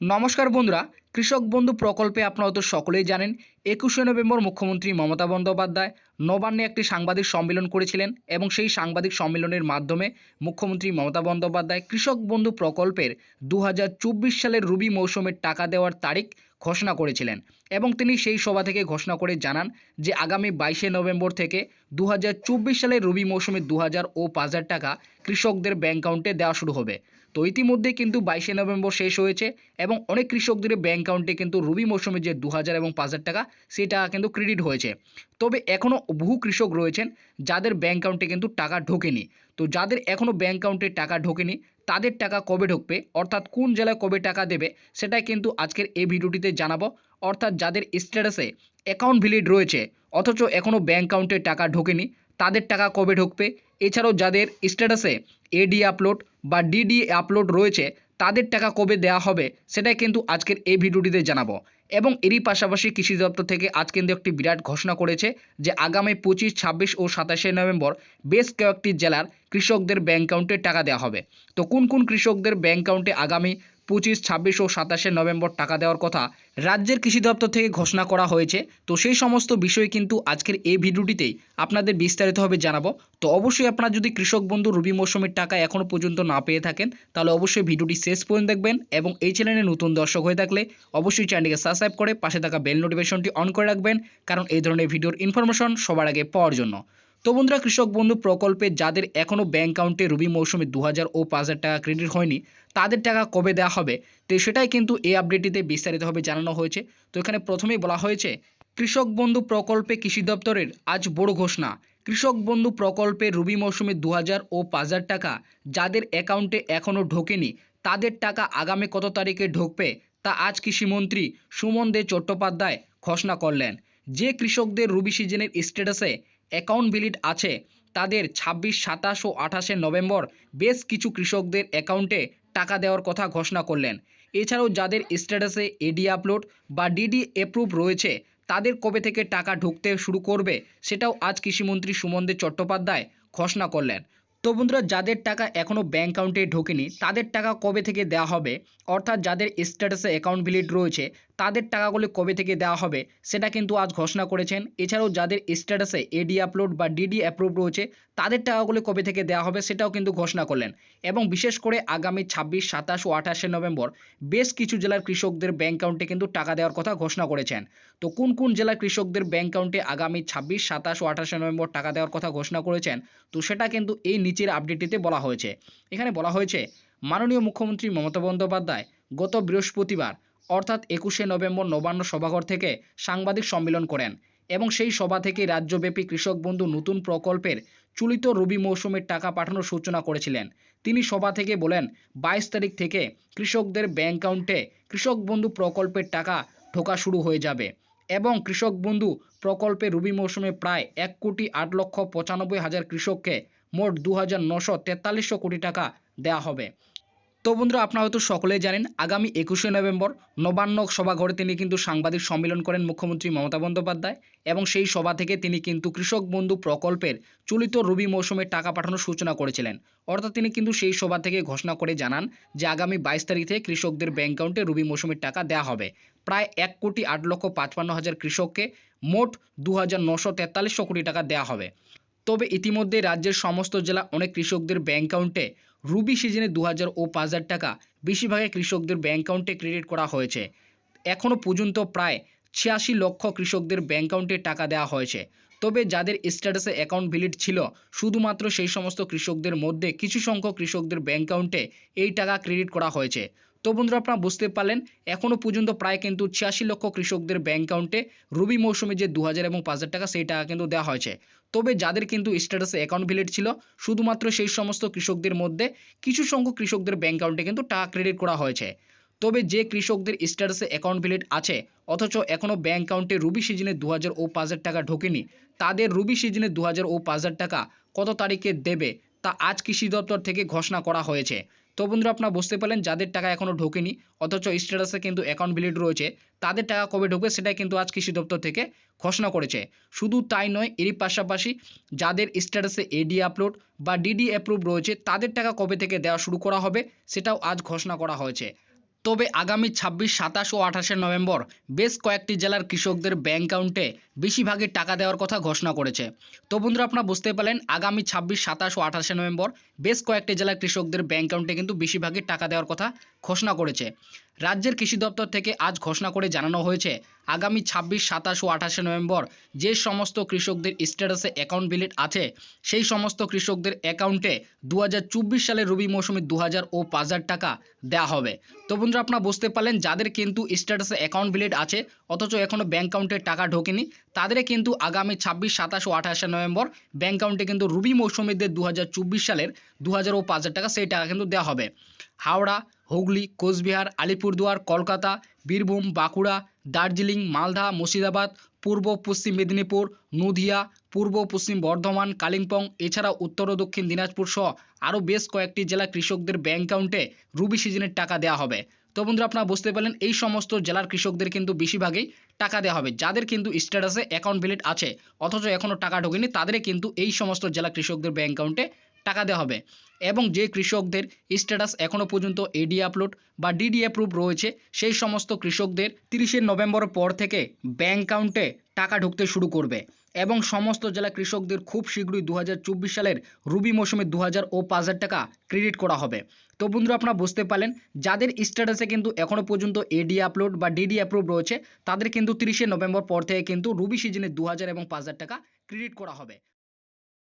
নমস্কার বন্ধুরা, কৃষক বন্ধু প্রকল্পে আপনারা তো সকলেই জানেন, একুশে নভেম্বর মুখ্যমন্ত্রী মমতা বন্দ্যোপাধ্যায় নবান্নে একটি সাংবাদিক সম্মেলন করেছিলেন এবং সেই সাংবাদিক সম্মেলনের মাধ্যমে মুখ্যমন্ত্রী মমতা বন্দ্যোপাধ্যায় কৃষক বন্ধু প্রকল্পের দু হাজার চব্বিশ সালের রবি মৌসুমের টাকা দেওয়ার তারিখ ঘোষণা করেছিলেন এবং তিনি সেই সভা থেকে ঘোষণা করে জানান যে আগামী বাইশে নভেম্বর থেকে দু হাজার চব্বিশ সালের রবি মৌসুমে দু হাজার ও পাঁচ হাজার টাকা কৃষকদের ব্যাংক অ্যাকাউন্টে দেওয়া শুরু হবে। তো ইতিমধ্যে কিন্তু বাইশে নভেম্বর শেষ হয়েছে এবং অনেক কৃষকদের ব্যাংক অ্যাকাউন্টে কিন্তু রবি মৌসুমে যে দু হাজার এবং পাঁচ হাজার টাকা সেই টাকা কিন্তু ক্রেডিট হয়েছে। তবে এখনও বহু কৃষক রয়েছেন যাদের ব্যাংক অ্যাকাউন্টে কিন্তু টাকা ঢোকেনি। তো যাদের এখনও ব্যাংক অ্যাকাউন্টে টাকা ঢোকেনি, তাদের টাকা কবে ঢুকবে, অর্থাৎ কোন জেলায় কবে টাকা দেবে, সেটাই কিন্তু আজকের এই ভিডিওটিতে জানাব। অর্থাৎ যাদের স্ট্যাটাসে অ্যাকাউন্ট ভ্যালিড রয়েছে, অথচ এখনও ব্যাংক অ্যাকাউন্টে টাকা ঢোকেনি তাদের টাকা কবে ঢুকবে? এছাড়াও যাদের স্ট্যাটাসে এডি আপলোড বা ডিডি আপলোড রয়েছে, তাদের টাকা কবে দেওয়া হবে? সেটাই কিন্তু আজকের এই ভিডিওটিতে জানাব। এবং এরই পাশাপাশি কৃষি দপ্তর থেকে আজ কিন্তু একটি বিরাট ঘোষণা করেছে যে আগামী পঁচিশ, ছাব্বিশ ও সাতাশে নভেম্বর বেশ কয়েকটি জেলার কৃষকদের ব্যাংক অ্যাকাউন্টে টাকা দেওয়া হবে। তো কোন কোন কৃষকদের ব্যাংক অ্যাকাউন্টে আগামী পঁচিশ, ছাব্বিশ ও সাতাশে নভেম্বর টাকা দেওয়ার কথা রাজ্যের কৃষি দপ্তর থেকে ঘোষণা করা হয়েছে। তো সেই সমস্ত বিষয় কিন্তু আজকের এই ভিডিওটিতেই আপনাদের বিস্তারিতভাবে জানাব। তো অবশ্যই আপনারা যদি কৃষক বন্ধু রবি মৌসুমের টাকা এখনও পর্যন্ত না পেয়ে থাকেন, তাহলে অবশ্যই ভিডিওটি শেষ পর্যন্ত দেখবেন এবং এই চ্যানেলে নতুন দর্শক হয়ে থাকলে অবশ্যই চ্যানেলটিকে সাবস্ক্রাইব করে পাশে থাকা বেল নোটিফিকেশনটি অন করে রাখবেন, কারণ এই ধরনের ভিডিওর ইনফরমেশন সবার আগে পাওয়ার জন্য। তো বন্ধুরা, কৃষক বন্ধু প্রকল্পে যাদের এখনও ব্যাংক অ্যাকাউন্টে রবি মৌসুমে দু হাজার ও পাঁচ হাজার টাকা ক্রেডিট হয়নি, তাদের টাকা কবে দেওয়া হবে? তো সেটাই কিন্তু এই আপডেটটিতে বিস্তারিতভাবে জানানো হয়েছে। তো এখানে প্রথমেই বলা হয়েছে, কৃষক বন্ধু প্রকল্পে কৃষি দপ্তরের আজ বড় ঘোষণা। কৃষক বন্ধু প্রকল্পে রবি মৌসুমে দু হাজার ও পাঁচ হাজার টাকা যাদের অ্যাকাউন্টে এখনও ঢোকেনি, তাদের টাকা আগামী কত তারিখে ঢুকবে? তা আজ কৃষিমন্ত্রী সুমন দে চট্টোপাধ্যায় ঘোষণা করলেন। যে কৃষকদের রবি সিজনের স্ট্যাটাসে অ্যাকাউন্ট ভ্যালিড আছে। তাদের ছাব্বিশ, সাতাশ ও আঠাশে নভেম্বর বেশ কিছু কৃষকদের অ্যাকাউন্টে টাকা দেওয়ার কথা ঘোষণা করলেন। এছাড়াও যাদের স্ট্যাটাসে এডি আপলোড বা ডিডি অ্যাপ্রুভ রয়েছে, তাদের কবে থেকে টাকা ঢুকতে শুরু করবে, সেটাও আজ কৃষিমন্ত্রী সুমন চট্টোপাধ্যায় ঘোষণা করলেন। তো বন্ধুরা, যাদের টাকা এখনও ব্যাঙ্ক অ্যাকাউন্টে ঢোকেনি, তাদের টাকা কবে থেকে দেওয়া হবে? অর্থাৎ যাদের স্ট্যাটাসে অ্যাকাউন্ট ভ্যালিড রয়েছে, তাদের টাকাগুলি কবে থেকে দেওয়া হবে? সেটা কিন্তু আজ ঘোষণা করেছেন। এছাড়াও যাদের স্ট্যাটাসে এডি আপলোড বা ডিডি অ্যাপ্রুভ রয়েছে, তাদের টাকাগুলি কবে থেকে দেওয়া হবে সেটাও কিন্তু ঘোষণা করলেন। এবং বিশেষ করে আগামী ছাব্বিশ, সাতাশ ও আঠাশে নভেম্বর, বেশ কিছু জেলার কৃষকদের ব্যাঙ্ক অ্যাকাউন্টে কিন্তু টাকা দেওয়ার কথা ঘোষণা করেছেন। তো কোন কোন জেলার কৃষকদের ব্যাঙ্ক অ্যাকাউন্টে আগামী ছাব্বিশ, সাতাশ ও আঠাশে নভেম্বর টাকা দেওয়ার কথা ঘোষণা করেছেন? তো সেটা কিন্তু এই নিচের আপডেটটিতে বলা হয়েছে। এখানে বলা হয়েছে, মাননীয় মুখ্যমন্ত্রী মমতা বন্দ্যোপাধ্যায় গত বৃহস্পতিবার, অর্থাৎ একুশে নভেম্বর নবান্ন সভাঘর থেকে সাংবাদিক সম্মেলন করেন এবং সেই সভা থেকে রাজ্যব্যাপী কৃষক বন্ধু নতুন প্রকল্পের চলিত রবি মৌসুমের টাকা পাঠানোর সূচনা করেছিলেন। তিনি সভা থেকে বলেন, বাইশ তারিখ থেকে কৃষকদের ব্যাংক অ্যাকাউন্টে কৃষক বন্ধু প্রকল্পের টাকা ঢোকা শুরু হয়ে যাবে এবং কৃষক বন্ধু প্রকল্পে রবি মৌসুমে প্রায় এক কোটি আট লক্ষ পঁচানব্বই হাজার কৃষককে মোট দু হাজার নশো তেতাল্লিশশো কোটি টাকা দেওয়া হবে। তো বন্ধুরা, আপনারা হয়তো সকলেই জানেন, আগামী একুশে নভেম্বর নবান্ন সভাঘরে তিনি কিন্তু সাংবাদিক সম্মেলন করেন মুখ্যমন্ত্রী মমতা বন্দ্যোপাধ্যায় এবং সেই সভা থেকে তিনি কিন্তু কৃষক বন্ধু প্রকল্পের চলিত রবি মৌসুমে টাকা পাঠানোর সূচনা করেছিলেন। অর্থাৎ তিনি কিন্তু সেই সভা থেকে ঘোষণা করে জানান যে আগামী বাইশ তারিখে কৃষকদের ব্যাংক অ্যাকাউন্টে রবি মৌসুমের টাকা দেওয়া হবে। প্রায় এক কোটি আট লক্ষ পাঁচপান্ন হাজার কৃষককে মোট দু হাজার নশো তেতাল্লিশশো কোটি টাকা দেওয়া হবে। তবে ইতিমধ্যে রাজ্যের সমস্ত জেলা অনেক কৃষকদের ব্যাংক অ্যাকাউন্টে রুবি সিজনে দু হাজার ও পাঁচ হাজার টাকা বেশিরভাগই কৃষকদের ব্যাংক অ্যাকাউন্টে ক্রেডিট করা হয়েছে। এখনও পর্যন্ত প্রায় ছিয়াশি লক্ষ কৃষকদের ব্যাংক অ্যাকাউন্টে টাকা দেওয়া হয়েছে। তবে যাদের স্ট্যাটাসে অ্যাকাউন্ট ভ্যালিড ছিল, শুধুমাত্র সেই সমস্ত কৃষকদের মধ্যে কিছু সংখ্যক কৃষকদের ব্যাংক অ্যাকাউন্টে এই টাকা ক্রেডিট করা হয়েছে। তো বন্ধুরা আপনারা বুঝতে পারলেন এখনও পর্যন্ত প্রায় কিন্তু ছিয়াশি লক্ষ কৃষকদের ব্যাংক অ্যাকাউন্টে রবি মৌসুমে যে দু হাজার এবং পাঁচ হাজার টাকা, সেই টাকা কিন্তু দেওয়া হয়েছে। তবে যাদের কিন্তু স্ট্যাটাসে অ্যাকাউন্ট ভ্যালিড ছিল, শুধুমাত্র সেই সমস্ত কৃষকদের মধ্যে কিছু সংখ্যক কৃষকদের ব্যাংক অ্যাকাউন্টে কিন্তু টাকা ক্রেডিট করা হয়েছে। তবে যে কৃষকদের স্ট্যাটাসে অ্যাকাউন্ট ভ্যালিড আছে, অথচ এখনও ব্যাংক অ্যাকাউন্টে রুবি সিজনে দু হাজার ও পাঁচ হাজার টাকা ঢোকেনি, তাদের রুবি সিজনে দু হাজার ও পাঁচ হাজার টাকা কত তারিখে দেবে, তা আজ কৃষি দপ্তর থেকে ঘোষণা করা হয়েছে। তো বন্ধুরা আপনারা বুঝতে পারলেন, যাদের টাকা এখনও ঢোকেনি, অথচ স্ট্যাটাসে কিন্তু অ্যাকাউন্ট ভ্যালিড রয়েছে, তাদের টাকা কবে ঢোকবে সেটা কিন্তু আজ কৃষি দপ্তর থেকে ঘোষণা করেছে। শুধু তাই নয়, এরই পাশাপাশি যাদের স্ট্যাটাসে এডি আপলোড বা ডিডি অ্যাপ্রুভ রয়েছে, তাদের টাকা কবে থেকে দেওয়া শুরু করা হবে, সেটাও আজ ঘোষণা করা হয়েছে। তবে আগামী ছাব্বিশ, সাতাশ ও আঠাশে নভেম্বর বেশ কয়েকটি জেলার কৃষকদের ব্যাংক অ্যাকাউন্টে বেশিরভাগই টাকা দেওয়ার কথা ঘোষণা করেছে। তো বন্ধুরা, আপনারা বুঝতে পারলেন, আগামী ছাব্বিশ, সাতাশ ও আঠাশে নভেম্বর বেশ কয়েকটি জেলার কৃষকদের ব্যাংক অ্যাকাউন্টে কিন্তু বেশিরভাগই টাকা দেওয়ার কথা ঘোষণা করেছে। রাজ্যের কৃষি দপ্তর থেকে আজ ঘোষণা করে জানানো হয়েছে, আগামী ছাব্বিশ, সাতাশ ও আঠাশে নভেম্বর যে সমস্ত কৃষকদের স্ট্যাটাসে অ্যাকাউন্ট ভিলিট আছে, সেই সমস্ত কৃষকদের অ্যাকাউন্টে দু হাজার চব্বিশ সালের রবি মৌসুমে দু ও পাঁচ হাজার টাকা দেওয়া হবে। তো বন্ধুরা, আপনারা বুঝতে পারলেন, যাদের কিন্তু স্ট্যাটাসে অ্যাকাউন্ট ভিলিট আছে, অথচ এখনও ব্যাঙ্ক অ্যাকাউন্টে টাকা ঢোকেনি, তাদের কিন্তু আগামী ছাব্বিশ, সাতাশ ও আঠাশে নভেম্বর ব্যাঙ্ক অ্যাকাউন্টে কিন্তু রবি মৌসুমীদের দু হাজার চব্বিশ সালের দু হাজার ও পাঁচ হাজার টাকা, সেই টাকা কিন্তু দেওয়া হবে। হাওড়া হুগলি, কোচবিহার, আলিপুরদুয়ার, কলকাতা, বীরভূম, বাঁকুড়া, দার্জিলিং, মালদা, মুর্শিদাবাদ, পূর্ব, পশ্চিম মেদিনীপুর, নদিয়া, পূর্ব, পশ্চিম বর্ধমান, কালিম্পং এছাড়া উত্তর ও দক্ষিণ দিনাজপুর সহ আরও বেশ কয়েকটি জেলা কৃষকদের ব্যাংক অ্যাকাউন্টে রুবি সিজনের টাকা দেওয়া হবে। তো বন্ধুরা, আপনারা বুঝতে পারলেন, এই সমস্ত জেলার কৃষকদের কিন্তু বেশিরভাগই টাকা দেওয়া হবে। যাদের কিন্তু স্ট্যাটাসে অ্যাকাউন্ট ভ্যালিড আছে, অথচ এখনও টাকা ঢোকেনি তাদের কিন্তু এই সমস্ত জেলা কৃষকদের ব্যাংক অ্যাকাউন্টে টাকা দেওয়া হবে। এবং যে কৃষকদের স্ট্যাটাস এখনও পর্যন্ত এডি আপলোড বা ডিডি অ্যাপ্রুভ রয়েছে, সেই সমস্ত কৃষকদের তিরিশে নভেম্বরের পর থেকে ব্যাংক অ্যাকাউন্টে টাকা ঢুকতে শুরু করবে। এবং সমস্ত জেলা কৃষকদের খুব শীঘ্রই দু হাজার চব্বিশ সালের রুবি মৌসুমে দু হাজার ও পাঁচ হাজার টাকা ক্রেডিট করা হবে। তো বন্ধুরা, আপনারা বুঝতে পারলেন, যাদের স্ট্যাটাসে কিন্তু এখনও পর্যন্ত এডি আপলোড বা ডিডি অ্যাপ্রুভ রয়েছে, তাদের কিন্তু তিরিশে নভেম্বর পর থেকে কিন্তু রুবি সিজনে দু হাজার এবং পাঁচ হাজার টাকা ক্রেডিট করা হবে।